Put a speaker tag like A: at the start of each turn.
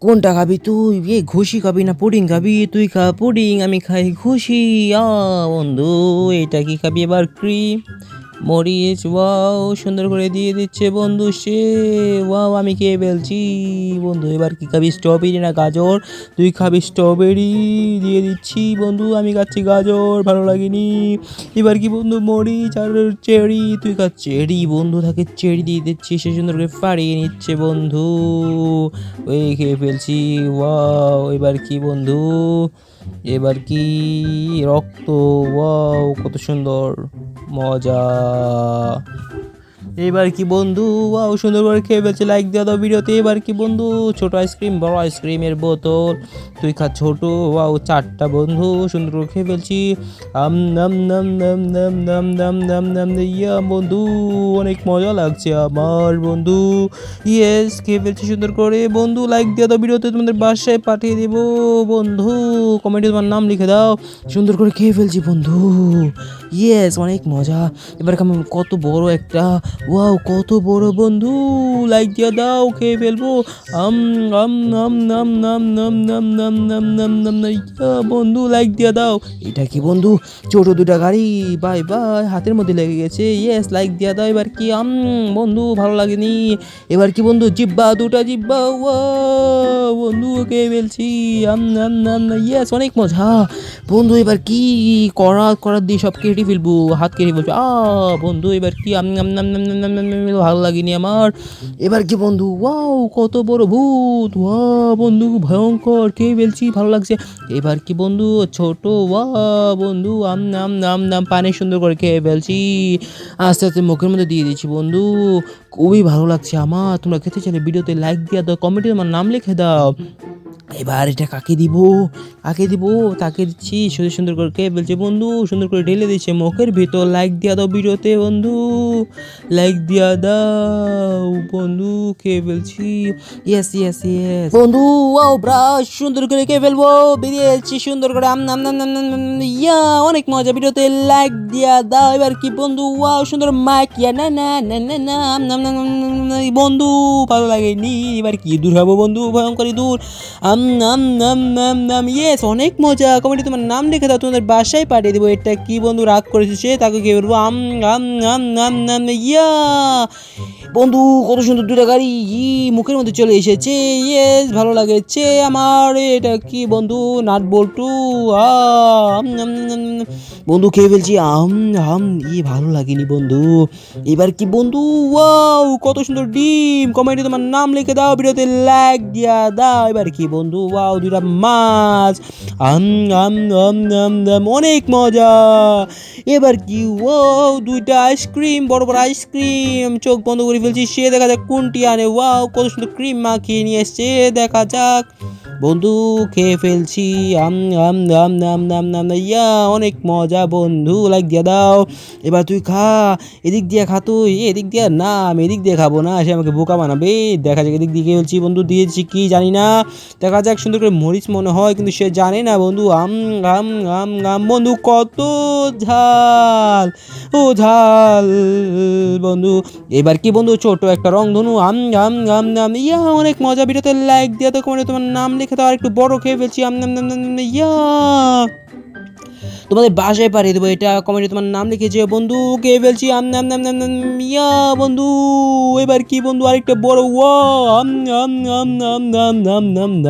A: কোনটা খাবি তুই? এ, ঘুষি খাবি না পুডিং খাবি? তুই খা পুডিং, আমি খাই ঘুষি। আ, বন্ধু, এটা কি খাবি এবার ক্রিম মরিচ, ওয়াও, সুন্দর করে দিয়ে দিচ্ছে বন্ধু সে। ওয়াও, আমি খেয়ে ফেলছি। বন্ধু, এবার কি খাবি? স্ট্রবেরি না গাজর? তুই খাবি স্ট্রবেরি দিয়ে দিচ্ছি বন্ধু, আমি খাচ্ছি গাজর, ভালো লাগেনি। এবার কি বন্ধু? মরিচ আর চেরি, তুই খা চেরি। বন্ধু, তাকে চেরি দিয়ে দিচ্ছি, সে সুন্দর করে ফাড়িয়ে নিচ্ছে বন্ধু। ওই খেয়ে ফেলছি, ওয়াও, এবার কি বন্ধু? এবার কি? রক্ত, ওয়াও, কত সুন্দর। মজা। এবার কি বন্ধু? ওয়াও, সুন্দর করে খেয়ে ফেলছে। লাইক দেওয়া দাও ভিডিওতে। এবার কি বন্ধু? ছোট আইসক্রিম বড় আইসক্রিমের বোতল। তুই খা ছোট। ওয়াও, চারটা বন্ধু। সুন্দর করে খেয়ে ফেলছি। আম, নাম নাম নাম নাম নাম নাম নাম নাম ইয়া বন্ধু, অনেক মজা লাগছে আমার বন্ধু। ইয়েস খেয়ে ফেলছি সুন্দর করে। বন্ধু লাইক দেওয়া দাও ভিডিওতে। তোমাদের বাসায় পাঠিয়ে দেবো। বন্ধু কমেন্টে তোমার নাম লিখে দাও। সুন্দর করে খেয়ে ফেলছি বন্ধু। ইয়েস অনেক মজা। এবার কত বড় একটা ওয়াও কত বড় বন্ধু লাইক দিয়ে দাও খেয়ে ফেলব আম আম নাম নাম নাম নাম নাম বন্ধু লাইক দিয়ে দাও এটা কি বন্ধু ছোট দুটা গাড়ি বাই বাই হাতের মধ্যে লেগে গেছে ইয়েস লাইক দিয়ে দাও এবার কি আম বন্ধু ভালো লাগেনি এবার কি বন্ধু জিব্বা দুটা জিব্বা ওয়াও বন্ধু ওকে বলছি ইয়েস অনেক মজা বন্ধু এবার কি করা করার দিয়ে সব কেটে ফেলব হাত কেটে ফেলব আ বন্ধু এবার কি ভালো লাগেনি আমার এবার কি বন্ধু ওয়াও কত বড় ভূত ওয়া বন্ধু ভয়ঙ্কর কে বলছি ভালো লাগছে এবার কি বন্ধু ছোট ওয়া বন্ধু আম নাম নাম নাম পানি সুন্দর করে খেয়ে ফেলছি আস্তে আস্তে মুখের মধ্যে দিয়ে দিচ্ছি বন্ধু খুবই ভালো লাগছে আমার তোমরা খেতে চাইলে ভিডিওতে লাইক দিয়ে দাও কমেন্টে আমার নাম লিখে দাও এবার এটা কাকে দিব কাকে দিব তাকে দিচ্ছি সুন্দর সুন্দর করে কে বলছে বন্ধু সুন্দর করে ঢেলে দিচ্ছে মুখের ভিতর লাইক দিয়া দাও ভিডিওতে বন্ধু লাইক দিয়া দাও বন্ধু কে বলছি ইয়েস ইয়েস ইয়েস বন্ধু ওয়াও ব্রাশ সুন্দর করে কে ফেলব বেরিয়ে যাচ্ছি সুন্দর করে আম নাম নাম নাম নাম ইয়া অনেক মজা ভিডিওতে লাইক দিয়া দাও এবার কি বন্ধু ওয়াও সুন্দর মাইক ইয়া না না না না না আম নাম নাম বন্ধু ভালো লাগেনি এবার কি দূর হব বন্ধু ভয়ঙ্করী দূর আম নাম নাম নাম নাম। ইয়েস অনেক মজা। কমেন্টে তোমার নাম লিখে দাও, তোমাদের বাসায় পাঠিয়ে দেবো। এটা কি বন্ধু রাগ করেছে সে? তাকে কি বলব, আম আম নাম নাম নাম ইয়া। বন্ধু, কত সুন্দর দুটা গাড়ি, ই, মুখের মধ্যে চলে এসেছে। ইয়েস ভালো লাগেছে আমার, এটা কি বন্ধু, নাট বল্টু। বন্ধু, খেয়ে ফেলছি। আম আম, ই, ভালো লাগেনি বন্ধু। এবার কি বন্ধু? ওয়াও কত সুন্দর ডিম। কমেন্টে তোমার নাম লিখে দাও, ভিডিওতে লাইক দিয়া দাও। এবার কি বন্ধু? ওয়াও দুটা মাছ। আম আম আম আম আম, অনেক মজা। এবার কি? ওয়াও দুইটা আইসক্রিম বড় বড় আইসক্রিম চোখ বন্ধ করে ফেলছি সে দেখা যাক কোনটি আনে। ওয়াও, কত সুন্দর ক্রিম মাখিয়ে নিয়ে এসছে। দেখা যাক। বন্ধু খেয়ে ফেলছি আম আম আম ইয়া অনেক মজা বন্ধু লাইক দিয়ে দাও এবার তুই খা এদিক দিয়ে খা তুই এদিক দিয়ে না আমি এদিক দিয়ে খাব না সে আমাকে বোকা বানাবে দেখা যাক এদিক দিয়ে খেলছি বন্ধু দিয়েছি কি জানি না দেখা যাক সুন্দর করে মরিচ মনে হয় কিন্তু সে জানে না বন্ধু আম আম আম আম বন্ধু কত ঝাল ও ঝাল বন্ধু এবার কি বন্ধু ছোট একটা রংধনু আম আম আম নাম ইয়া অনেক মজা ভিডিওতে লাইক দিয়ে তো তোমার নাম লিখে দাও আর একটু বড় খেয়ে ফেলছি ইয়া। তোমাদের বাসায় পাঠিয়ে দেবো, এটা কমেন্টে তোমার নাম লিখেছে বন্ধু কে ফেলছি, আম, নাম নাম ইয়া, বন্ধু। এবার কি বন্ধু, আরেকটা বড়, ওয়া নাম নাম নাম নাম নাম নাম